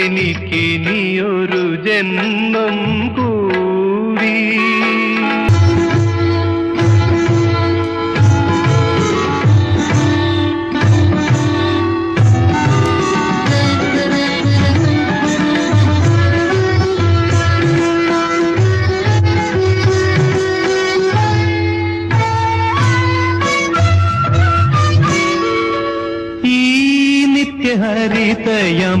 എനിക്കിനിയൊരു ജന്മം കൂടി. ഈ നിത്യഹരിതയം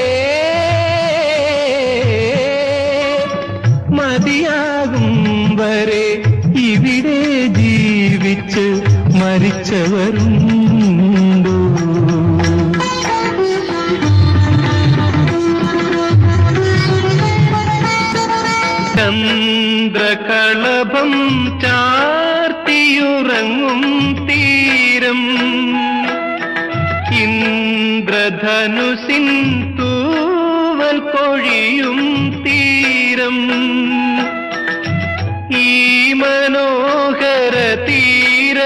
ജീവിച്ച് മരിച്ചവരുണ്ടോ? ചന്ദ്രകളഭം ചാർത്തിയുറങ്ങും തീരം. ഇന്ദ്രധനുസിൻ തൂവൽ കൊഴിയും തീരം. ഈ മനോഹര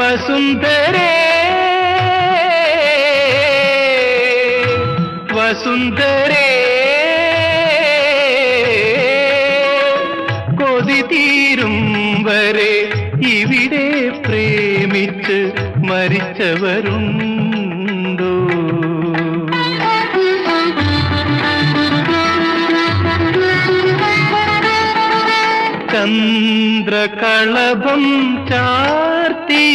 വസുന്ധരേ വസുന്ധരേ കൊതി തീരും വരെ ഇവിടെ പ്രേമിച്ച് മരിച്ചവരുണ്ടോ? ചന്ദ്രകളഭം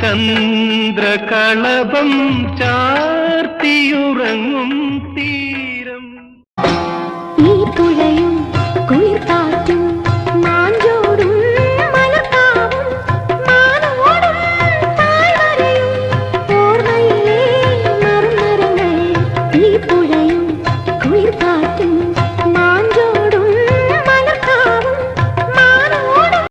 ചന്ദ്രകളഭം ചാർത്തിയുറങ്ങും